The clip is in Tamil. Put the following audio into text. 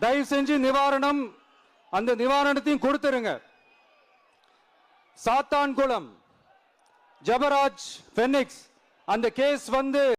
தயவு செஞ்சு நிவாரணம் அந்த நிவாரணத்தையும் கொடுத்துருங்க. சாத்தான்குளம் ஜபராஜ் பெனிக்ஸ் அந்த கேஸ் வந்து